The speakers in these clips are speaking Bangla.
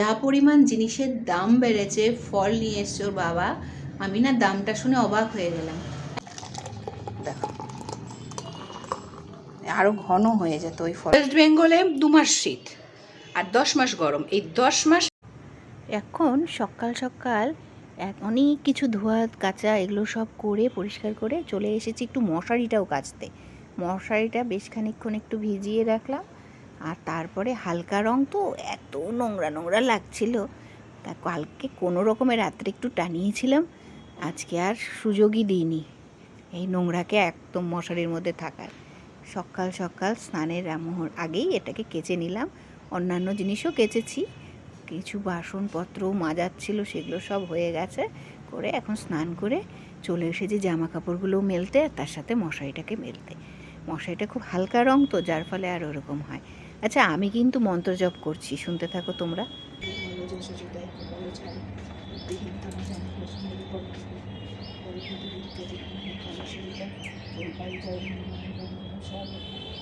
যা পরিমাণ জিনিসের দাম বেড়েছে ফল নিয়ে এসছে ওর বাবা আমি না দামটা শুনে অবাক হয়ে গেলাম। দেখো। আরও ঘন হয়ে যেত ওই ফল। ওয়েস্ট বেঙ্গলে দু মাস শীত আর দশ মাস গরম। এই দশ মাস এখন সকাল সকাল এক অনেক কিছু ধোয়া কাচা এগুলো সব করে পরিষ্কার করে চলে এসেছি একটু মশারিটাও কাচতে। মশারিটা বেশ খানিক্ষণ একটু ভিজিয়ে রাখলাম। আর তারপরে হালকা রং তো এত নোংরা নোংরা লাগছিল। তা কালকে কোনো রকমের রাত্রে একটু টানিয়েছিলাম, আজকে আর সুযোগই দিইনি এই নোংরাকে একদম মশারির মধ্যে থাকার সকাল সকাল স্নানের মোহর আগেই এটাকে কেচে নিলাম। অন্যান্য জিনিসও কেচেছি, কিছু বাসনপত্র মাজাচ্ছিল, সেগুলো সব হয়ে গেছে করে এখন স্নান করে চলে এসেছি জামা কাপড়গুলো মেলতে তার সাথে মশারিটাকে মেলতে। মশারিটা খুব হালকা রং তো, যার ফলে আর ওরকম হয়। আচ্ছা আমি কিন্তু মন্ত্র জপ করছি, শুনতে থাকো তোমরা।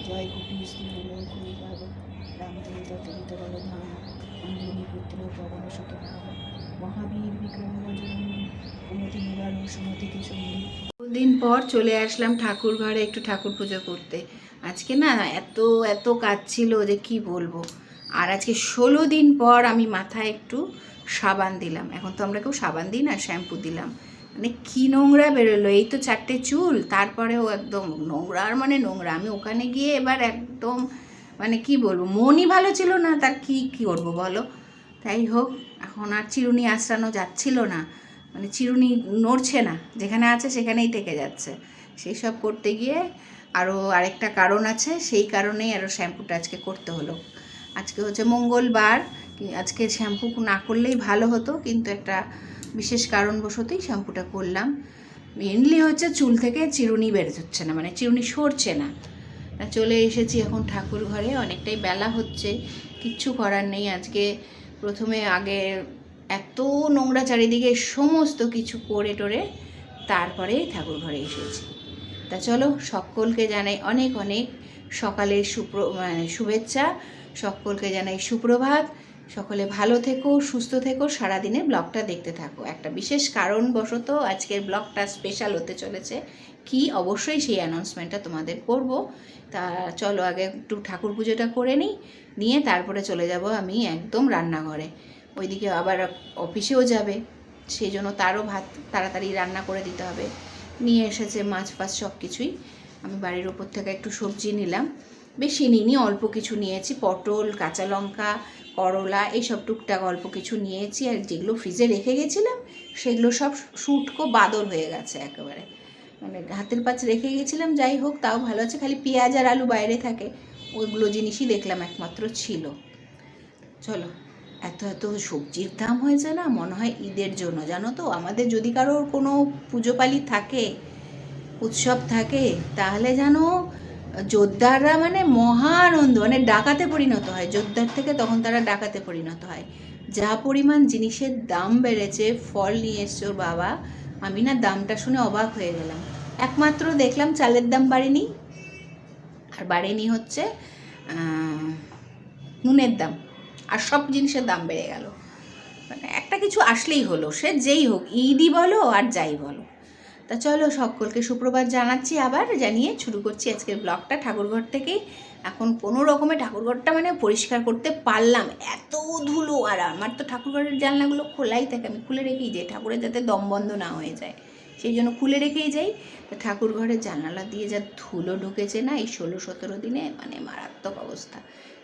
জয় পুত্র মহাবীর বিক্রম উন্নতি সঙ্গী দিন পর চলে আসলাম ঠাকুর ঘরে একটু ঠাকুর পুজো করতে। আজকে না এত এত কাজ ছিল যে কি বলব। আর আজকে ষোলো দিন পর আমি মাথায় একটু সাবান দিলাম। এখন তো আমরা কেউ সাবান দিই না, শ্যাম্পু দিলাম। মানে কি নোংরা বেরোলো, এই তো চারটে চুল, তারপরেও একদম নোংরা, আর মানে নোংরা। আমি ওখানে গিয়ে এবার একদম মানে কি বলব, মনই ভালো ছিল না তার কি কি করব বলো? তাই হোক, এখন আর চিরুনি আশ্রানো যাচ্ছিল না। মানে চিরুনি নড়ছে না, যেখানে আছে সেখানেই থেকে যাচ্ছে। সেই সব করতে গিয়ে আরও আরেকটা কারণ আছে, সেই কারণেই আরও শ্যাম্পুটা আজকে করতে হলো। আজকে হচ্ছে মঙ্গলবার আজকে শ্যাম্পু না করলেই ভালো হতো, কিন্তু একটা বিশেষ কারণবশতই শ্যাম্পুটা করলাম। মেনলি হচ্ছে চুল থেকে চিরুনি বের হচ্ছে না মানে চিরুনি সরছে না। চলে এসেছি এখন ঠাকুর ঘরে অনেকটাই বেলা হচ্ছে, কিচ্ছু করার নেই। আজকে প্রথমে আগে এত নোংরা চারিদিকে সমস্ত কিছু করে টোরে তারপরে ঠাকুর ঘরে এসেছি। তা চলো সকলকে জানাই অনেক অনেক সকালের সুপ্র মানে শুভেচ্ছা, সকলকে জানাই সুপ্রভাত, সকলে ভালো থেকো, সুস্থ থেকো, সারাদিনের ব্লগটা দেখতে থাকো। একটা বিশেষ কারণবশত আজকের ব্লগটা স্পেশাল হতে চলেছে। কি? অবশ্যই সেই অ্যানাউন্সমেন্টটা তোমাদের করব। তা চলো আগে একটু ঠাকুর পুজোটা করে নিই, নিয়ে তারপরে চলে যাব আমি একদম রান্নাঘরে। ওইদিকে আবার অফিসেও যাবে। সেই জন্য তারও ভাত তাড়াতাড়ি রান্না করে দিতে হবে। নিয়ে এসেছে মাছ ফাছ সব কিছুই আমি বাড়ির ওপর থেকে একটু সবজি নিলাম। বেশি নিইনি, অল্প কিছু নিয়েছি। পটল, কাঁচা লঙ্কা, করলা, এইসব টুকটাক অল্প কিছু নিয়েছি। আর যেগুলো ফ্রিজে রেখে গেছিলাম, সেগুলো সব শুটকো বাদল হয়ে গেছে একেবারে। মানে হাতের পাঁচ রেখে গেছিলাম, যাই হোক, তাও ভালো আছে। খালি পেঁয়াজ আর আলু বাইরে থাকে। ওইগুলো জিনিসই দেখলাম একমাত্র ছিল। চলো। এত এত সবজির দাম হয়েছে না? মনে হয় ঈদের জন্য, জানো তো? আমাদের যদি কারোর কোনো পুজো পালি থাকে, উৎসব থাকে, তাহলে যেন যোদ্ধাররা মানে মহা আনন্দ মানে ডাকাতে পরিণত হয়। যোদ্ধার থেকে তখন তারা ডাকাতে পরিণত হয়। যা পরিমাণ জিনিসের দাম বেড়েছে, ফল নিয়ে এসছে বাবা, আমি না দামটা শুনে অবাক হয়ে গেলাম। একমাত্র দেখলাম চালের দাম বাড়েনি, আর বাড়েনি হচ্ছে নুনের দাম। আর সব জিনিসের দাম বেড়ে গেল। মানে একটা কিছু আসলেই হলো, সে যেই হোক, ঈদই বলো আর যাই বলো। তা চলো সকলকে সুপ্রভাত জানাচ্ছি আবার, জানিয়ে শুরু করছি আজকের ব্লগটা। ঠাকুরঘর থেকেই এখন কোনো রকমে ঠাকুরঘরটা মানে পরিষ্কার করতে পারলাম। এত ধুলো, আর আমার তো ঠাকুরঘরের জানলাগুলো খোলাই থাকে আমি খুলে রেখেই যাই। ঠাকুরের যাতে দম বন্ধ না হয়ে যায়, সেই জন্য খুলে রেখেই যাই। তো ঠাকুর ঘরের জানালা দিয়ে যা ধুলো ঢুকেছে না, এই ষোলো সতেরো দিনে মানে মারাত্মক অবস্থা।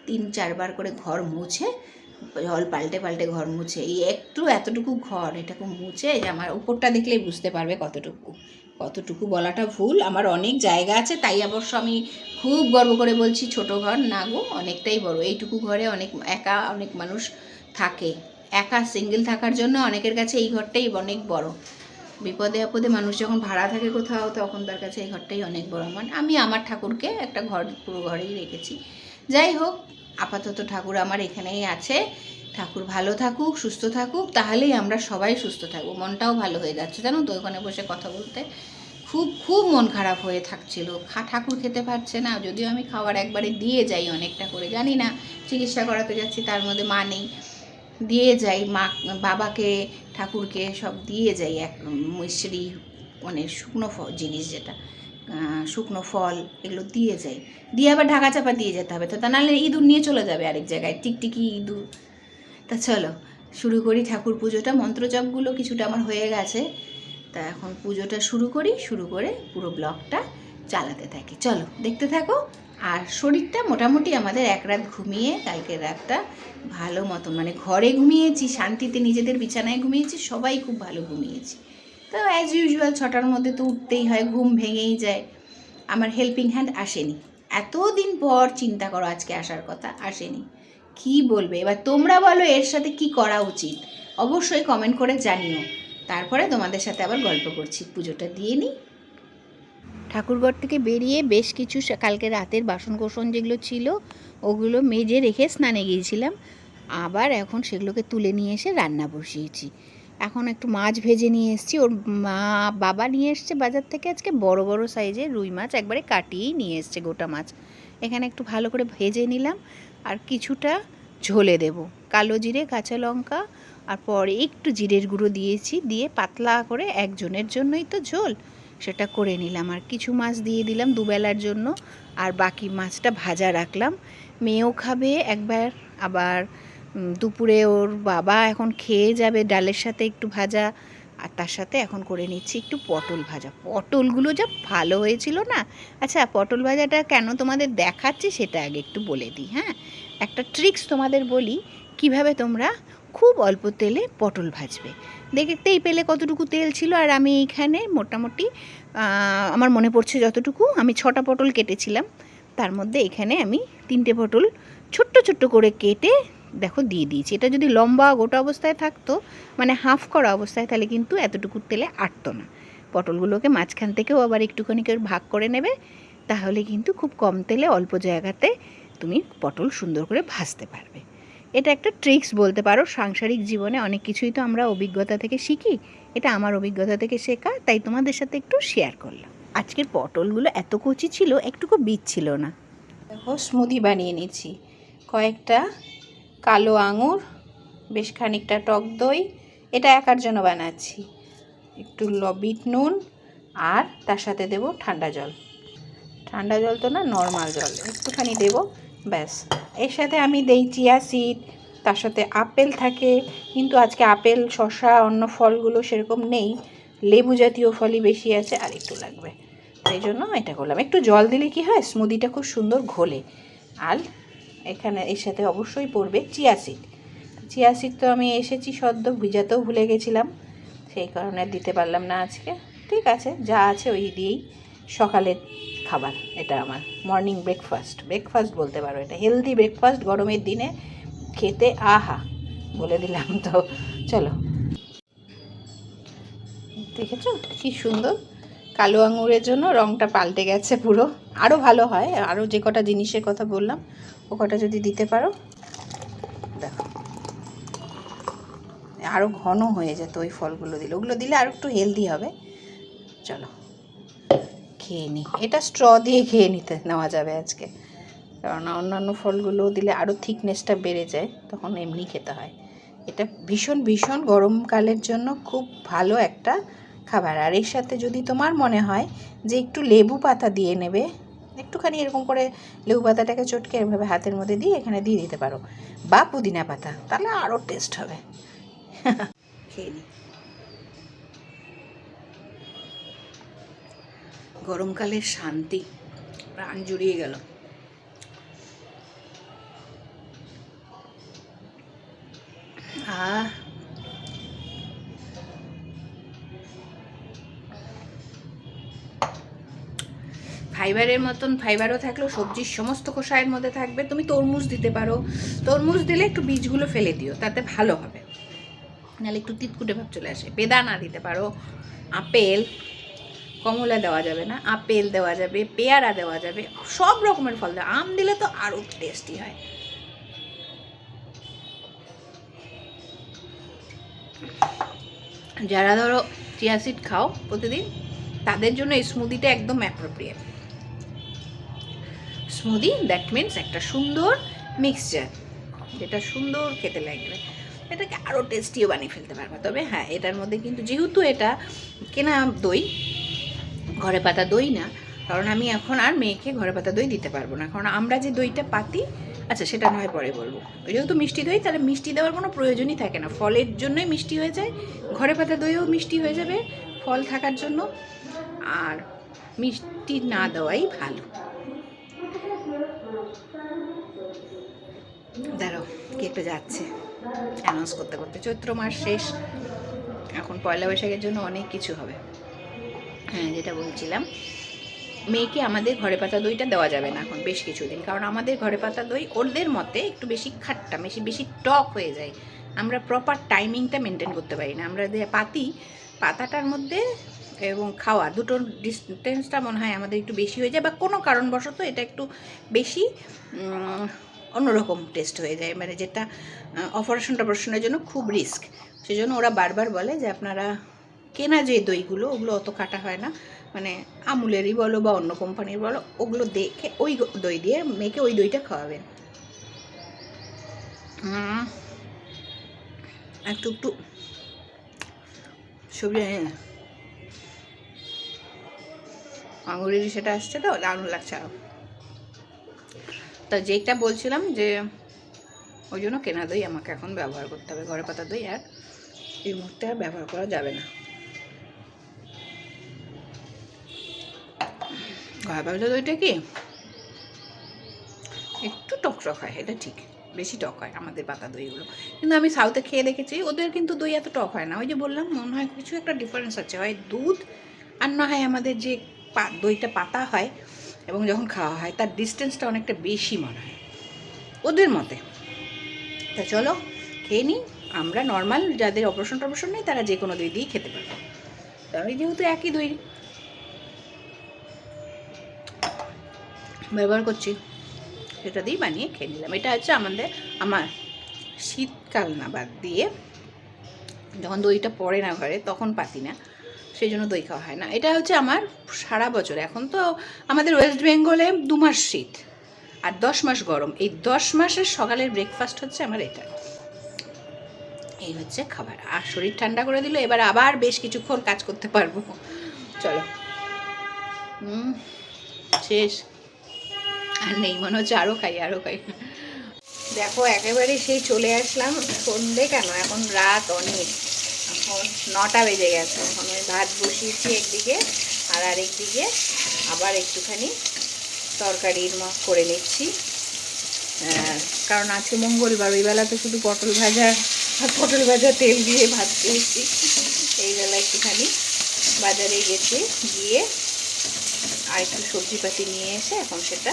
তিন চারবার করে ঘর মুছে, জল পাল্টে পাল্টে ঘর মুছে। এই একটু এতটুকু ঘর এটাকে মুছে যে আমার উপরটা দেখলেই বুঝতে পারবে কতটুকু। কতটুকু বলাটা ভুল, আমার অনেক জায়গা আছে, তাই অবশ্য আমি খুব গর্ব করে বলছি ছোট ঘর। না গো, অনেকটাই বড়। এইটুকু ঘরে অনেক, একা অনেক মানুষ থাকে। একা সিঙ্গেল থাকার জন্য অনেকের কাছে এই ঘরটাই অনেক বড়। বিপদে আপদে মানুষ যখন ভাড়া থাকে কোথাও, তখন তার কাছে এই ঘরটাই অনেক বড়। মানে আমি আমার ঠাকুরকে একটা ঘর, পুরো ঘরেই রেখেছি। যাই হোক, আপাতত ঠাকুর আমার এখানেই আছে। ঠাকুর ভালো থাকুক, সুস্থ থাকুক, তাহলেই আমরা সবাই সুস্থ থাকব। মনটাও ভালো হয়ে যাচ্ছে, জানো তো, ওখানে বসে কথা বলতে। খুব খুব মন খারাপ হয়ে থাকছিল। খা, ঠাকুর খেতে পারছে না, যদিও আমি খাবার একবারে দিয়ে যাই অনেকটা করে, জানি না, চিকিৎসা করাতে যাচ্ছি, তার মধ্যে মা নেই। দিয়ে যাই, মা, বাবাকে, ঠাকুরকে সব দিয়ে যাই, এক মিশ্রি মানে শুকনো জিনিস যেটা। শুকনো ফল এগুলো দিয়ে যাই দিয়ে আবার ঢাকা চাপা দিয়ে যেতে হবে তো, তা নাহলে ইঁদুর নিয়ে চলে যাবে আরেক জায়গায়, টিকটিকি ইঁদুর। তা চলো, শুরু করি ঠাকুর পুজোটা। মন্ত্রজপগুলো কিছুটা আমার হয়ে গেছে, তা এখন পুজোটা শুরু করি, শুরু করে পুরো ব্লগটা চালাতে থাকি। চলো, দেখতে থাকো, আর শরীরটা মোটামুটি আমাদের এক রাত ঘুমিয়ে কালকের রাতটা ভালো মতন মানে ঘরে ঘুমিয়েছি, শান্তিতে নিজেদের বিছানায় ঘুমিয়েছি, সবাই খুব ভালো ঘুমিয়েছি। তো অ্যাজ ইউজুয়াল ছটার মধ্যে তো উঠতেই হয়, ঘুম ভেঙেই যায়। আমার হেল্পিং হ্যান্ড আসেনি। এতদিন পর চিন্তা করো আজকে আসার কথা, আসেনি। কি বলবে? এবার তোমরা বলো এর সাথে কি করা উচিত? অবশ্যই কমেন্ট করে জানিও। তারপরে তোমাদের সাথে আবার গল্প করছি। পুজোটা দিয়ে নিই। ঠাকুরঘর থেকে বেরিয়ে বেশ কিছু কালকে রাতের বাসন কোসন যেগুলো ছিল, ওগুলো মেজে রেখে স্নানে গিয়েছিলাম। আবার এখন সেগুলোকে তুলে নিয়ে এসে রান্না বসিয়েছি। এখন একটু মাছ ভেজে নিয়ে এসেছি। ওর মা, বাবা নিয়ে এসছে বাজার থেকে আজকে বড় বড় সাইজের রুই মাছ একবারে কাটিয়েই নিয়ে এসছে গোটা মাছ। এখানে একটু ভালো করে ভেজে নিলাম আর কিছুটা ঝোলে দেব। কালো জিরে, কাঁচা লঙ্কা আর পরে একটু জিরের গুঁড়ো দিয়েছি, দিয়ে পাতলা করে একজনের জন্যই তো ঝোল, সেটা করে নিলাম। আর কিছু মাছ দিয়ে দিলাম দুবেলার জন্য, আর বাকি মাছটা ভাজা রাখলাম। মেয়েও খাবে একবার, আবার দুপুরে ওর বাবা এখন খেয়ে যাবে ডালের সাথে একটু ভাজা, আর তার সাথে এখন করে নিচ্ছি একটু পটল ভাজা। পটলগুলো যা ভালো হয়েছিল না? আচ্ছা পটল ভাজাটা কেন তোমাদের দেখাচ্ছি সেটা আগে একটু বলে দিই হ্যাঁ? একটা ট্রিক্স তোমাদের বলি, কীভাবে তোমরা খুব অল্প তেলে পটল ভাজবে। দেখতেই পেলে কতটুকু তেল ছিল, আর আমি এইখানে মোটামুটি আমার মনে পড়ছে যতটুকু, আমি ছটা পটল কেটেছিলাম। তার মধ্যে এখানে আমি তিনটে পটল ছোট্ট ছোট্ট করে কেটে দেখো দিয়ে দিয়েছি। এটা যদি লম্বা গোটা অবস্থায় থাকতো মানে হাফ করা অবস্থায়, তাহলে কিন্তু এতটুকু তেলে আটতো না। পটলগুলোকে মাঝখান থেকেও আবার একটুখানি করে ভাগ করে নেবে, তাহলে কিন্তু খুব কম তেলে অল্প জায়গাতে তুমি পটল সুন্দর করে ভাজতে পারবে। এটা একটা ট্রিক্স বলতে পারো। সাংসারিক জীবনে অনেক কিছুই তো আমরা অভিজ্ঞতা থেকে শিখি, এটা আমার অভিজ্ঞতা থেকে শেখা, তাই তোমাদের সাথে একটু শেয়ার করলাম। আজকের পটলগুলো এত কচি ছিল, একটুকু বীজ ছিল না। দেখো স্মুদি বানিয়ে নিচ্ছি কয়েকটা কালো আঙুর, বেশ খানিকটা টক দই। এটা একার জন্য বানাচ্ছি। একটু লবিট নুন আর তার সাথে দেব ঠান্ডা জল। ঠান্ডা জল তো না, নর্মাল জল। একটুখানি দেব, ব্যাস। এর সাথে আমি দেই চিয়া সিড, তার সাথে আপেল থাকে। কিন্তু আজকে আপেল শশা অন্য ফলগুলো সেরকম নেই। লেবু জাতীয় ফলই বেশি আছে আর একটু লাগবে। সেই জন্য এটা করলাম। একটু জল দিলে কি হয়, স্মুদিটা খুব সুন্দর ঘোলে। আর এখানে এর সাথে অবশ্যই পড়বে চিয়া সিড চিয়া সিড তো আমি এসেছি সদ্য, ভিজাতেও ভুলে গেছিলাম, সেই কারণে দিতে পারলাম না আজকে। ঠিক আছে, যা আছে ওই দিয়েই সকালের খাবার, এটা আমার মর্নিং ব্রেকফাস্ট ব্রেকফাস্ট বলতে পারো এটা হেলদি ব্রেকফাস্ট গরমের দিনে খেতে আহা, বলে দিলাম তো, চলো। দেখেছ? কি সুন্দর, কালো আঙুরের জন্য রঙটা পাল্টে গেছে পুরো। আরও ভালো হয় আরও যে কটা জিনিসের কথা বললাম ও কটা যদি দিতে পারো। দেখো। আরও ঘন হয়ে যেত ওই ফলগুলো দিলে। ওগুলো দিলে আরও একটু হেলদি হবে। চলো, খেয়ে নিই এটা স্ট্র দিয়ে খেয়ে নিতে নেওয়া যাবে আজকে। কারণ অন্যান্য ফলগুলো দিলে আরও থিকনেসটা বেড়ে যায়, তখন এমনি খেতে হয়। এটা ভীষণ ভীষণ গরমকালের জন্য খুব ভালো একটা খাবার। আর এর সাথে যদি তোমার মনে হয় যে একটু লেবু পাতা দিয়ে নেবে একটুখানি এরকম করে লেবু পাতাটাকে চটকে এভাবে হাতের মধ্যে দিয়ে এখানে দিয়ে দিতে পারো। বা পুদিনা পাতা, তাহলে আরও টেস্ট হবে। খেয়ে নিই গরমকালের শান্তি, প্রাণ জুড়িয়ে গেল। আহ ফাইবারের মতন ফাইবারও থাকলেও সবজির সমস্ত খোসায়ের মধ্যে থাকবে। তুমি তরমুজ দিতে পারো। তরমুজ দিলে একটু বীজগুলো ফেলে দিও, তাতে ভালো হবে। নাহলে একটু তিতকুটে ভাব চলে আসে। বেদানা দিতে পারো। আপেল, কমলা দেওয়া যাবে না। আপেল দেওয়া যাবে, পেয়ারা দেওয়া যাবে। সব রকমের ফল দেওয়া। আম দিলে তো আরও টেস্টি হয়। যারা ধরো, চিয়া সিড খাও প্রতিদিন, তাদের জন্য এই স্মুদিটা একদম অ্যাপ্রোপ্রিয়েট স্মুদি দ্যাট মিন্স একটা সুন্দর মিক্সচার যেটা সুন্দর খেতে লাগবে। এটাকে আরও টেস্টিও বানিয়ে ফেলতে পারব। তবে হ্যাঁ এটার মধ্যে কিন্তু যেহেতু এটা কেনা দই, ঘরে পাতা দই না, কারণ আমি এখন আর মেয়েকে ঘরে পাতা দই দিতে পারব না। কারণ আমরা যে দইটা পাতি আচ্ছা সেটা নয়, পরে বলব। যেহেতু মিষ্টি দই, তাহলে মিষ্টি দেওয়ার কোনো প্রয়োজনই থাকে না। ফলের জন্যই মিষ্টি হয়ে যায়, ঘরে পাতা দইও মিষ্টি হয়ে যাবে ফল থাকার জন্য। আর মিষ্টি না দেওয়াই ভালো দাঁড়াও কে একটা যাচ্ছে। অ্যানাউন্স করতে করতে চৈত্র মাস শেষ। এখন পয়লা বৈশাখের জন্য অনেক কিছু হবে। হ্যাঁ যেটা বলছিলাম। মেয়েকে আমাদের ঘরে পাতা দইটা দেওয়া যাবে না এখন বেশ কিছুদিন। কারণ আমাদের ঘরে পাতা দই ওদের মতে একটু বেশি খাট্টা, বেশি বেশি টক হয়ে যায়। আমরা প্রপার টাইমিংটা মেনটেন করতে পারি না। আমরা যে পাতি, পাতাটার মধ্যে এবং খাওয়া দুটোর ডিস্টেন্সটা মনে হয় আমাদের একটু বেশি হয়ে যায় বা কোনো কারণবশত এটা একটু বেশি অন্যরকম টেস্ট হয়ে যায়। মানে যেটা অপারেশন টপারেশনের জন্য খুব রিস্ক সেজন্য ওরা বারবার বলে যে, আপনারা কেনা যে দইগুলো, ওগুলো অত কাটা হয় না। মানে আমুলেরই বলো বা অন্য কোম্পানির বলো, ওগুলো দেখে ওই দই দিয়ে মেয়েকে ওই দইটা খাওয়াবেন। একটু একটু। সবজি হ্যাঁ আঙুরের সেটা আসছে তো, দারুণ লাগছে। তা যেটা বলছিলাম যে ওই জন্য কেনা দই আমাকে এখন ব্যবহার করতে হবে। ঘরে পাতা দই আর এই মুহূর্তে আর ব্যবহার করা যাবে না। ঘরে পাতা দইটা কি? একটু টক টক হয়, এটা ঠিক। বেশি টক হয় আমাদের পাতা দইগুলো। কিন্তু আমি সাউথে খেয়ে দেখেছি, ওদের কিন্তু দই এত টক হয় না। ওই যে বললাম, মনে হয় কিছু একটা ডিফারেন্স আছে। হয় দুধ আর না হয় আমাদের যে দইটা পাতা হয় এবং যখন খাওয়া হয়, তার ডিস্টেন্সটা অনেকটা বেশি মনে হয়। ওদের মতে। তা চলো, খেয়ে নিই। আমরা নর্মাল যাদের অপারেশন টপারেশন নেই, তারা যে কোনো দই দিয়েই খেতে পারবে। তা আমি যেহেতু একই দই ব্যবহার করছি, সেটা দিয়েই বানিয়ে খেয়ে নিলাম। এটা হচ্ছে আমাদের, আমার শীতকাল না বাদ দিয়ে, যখন দইটা পড়ে না ঘরে, তখন পাতি না। সেই জন্য দই খাওয়া হয় না। এটা হচ্ছে আমার সারা বছর। এখন তো আমাদের ওয়েস্ট বেঙ্গলে দু মাস শীত আর দশ মাস গরম। এই দশ মাসের সকালের ব্রেকফাস্ট হচ্ছে আমার এটা। এই হচ্ছে খাবার। আর শরীর ঠান্ডা করে দিল এবার আবার বেশ কিছুক্ষণ কাজ করতে পারব। চলো। শেষ। আর নেই, মনে হচ্ছে আরও খাই আরও খাই। দেখো, একেবারে সেই চলে আসলাম সন্ধে কেন? এখন রাত অনেক। এখন নটা বেজে গেছে। এখন ওই ভাত বসিয়েছি একদিকে, আর আরেকদিকে আবার একটুখানি তরকারির করে নিচ্ছি। কারণ আছে মঙ্গলবার, ওই বেলা তো শুধু পটল ভাজা আর পটল ভাজা তেল দিয়ে ভাত খেয়েছি। এই বেলা একটুখানি বাজারে গেছি, গিয়ে আর একটু সবজিপাতি নিয়ে এসে এখন সেটা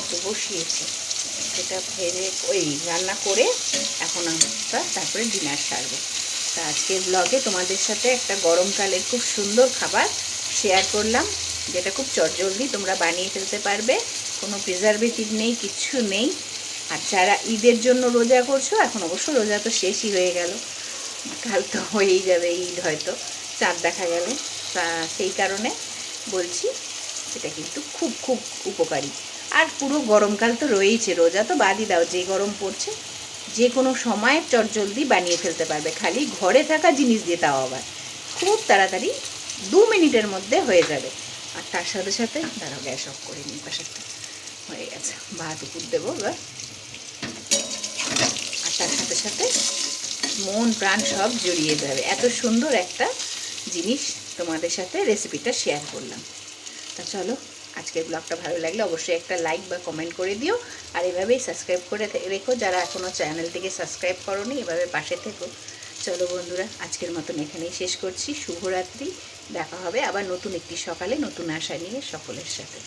একটু বসিয়েছি। সেটা ভেজে ওই রান্না করে এখন আমরা তারপরে ডিনার সারবো। তা আজকের ব্লগে তোমাদের সাথে একটা গরমকালের খুব সুন্দর খাবার শেয়ার করলাম, যেটা খুব চটজলদি তোমরা বানিয়ে ফেলতে পারবে। কোনো প্রিজারভেটিভ নেই কিচ্ছু নেই। আর যারা ঈদের জন্য রোজা করছ, এখন অবশ্য রোজা তো শেষই হয়ে গেল। কাল তো হয়েই যাবে ঈদ হয়তো, চাঁদ দেখা গেল। তা সেই কারণে বলছি এটা কিন্তু খুব খুব উপকারী। আর পুরো গরমকাল তো রয়েইছে, রোজা তো বাদই দাও, যে গরম পড়ছে যে কোনো সময় চটজলদি বানিয়ে ফেলতে পারবে। খালি ঘরে থাকা জিনিস দিয়ে তাও আবার। খুব তাড়াতাড়ি দু মিনিটের মধ্যে হয়ে যাবে। আর তার সাথে সাথে দাঁড়াও গ্যাস অফ করে নিই পাশেরটা হয়ে গেছে। ভাত উপর দেবো এবার। আর তার সাথে সাথে মন প্রাণ সব জড়িয়ে যাবে। এত সুন্দর একটা জিনিস তোমাদের সাথে রেসিপিটা শেয়ার করলাম। তা চলো আজকের ব্লগটা ভালো লাগলে অবশ্যই একটা লাইক বা কমেন্ট করে দিও। আর এভাবেই সাবস্ক্রাইব করে রেখো, যারা এখনও চ্যানেলটিকে সাবস্ক্রাইব করোনি, এভাবে পাশে থেকো। চলো বন্ধুরা, আজকের মতন এখানেই শেষ করছি। শুভরাত্রি, দেখা হবে আবার নতুন একটি সকালে নতুন আশা নিয়ে সকলের সাথে।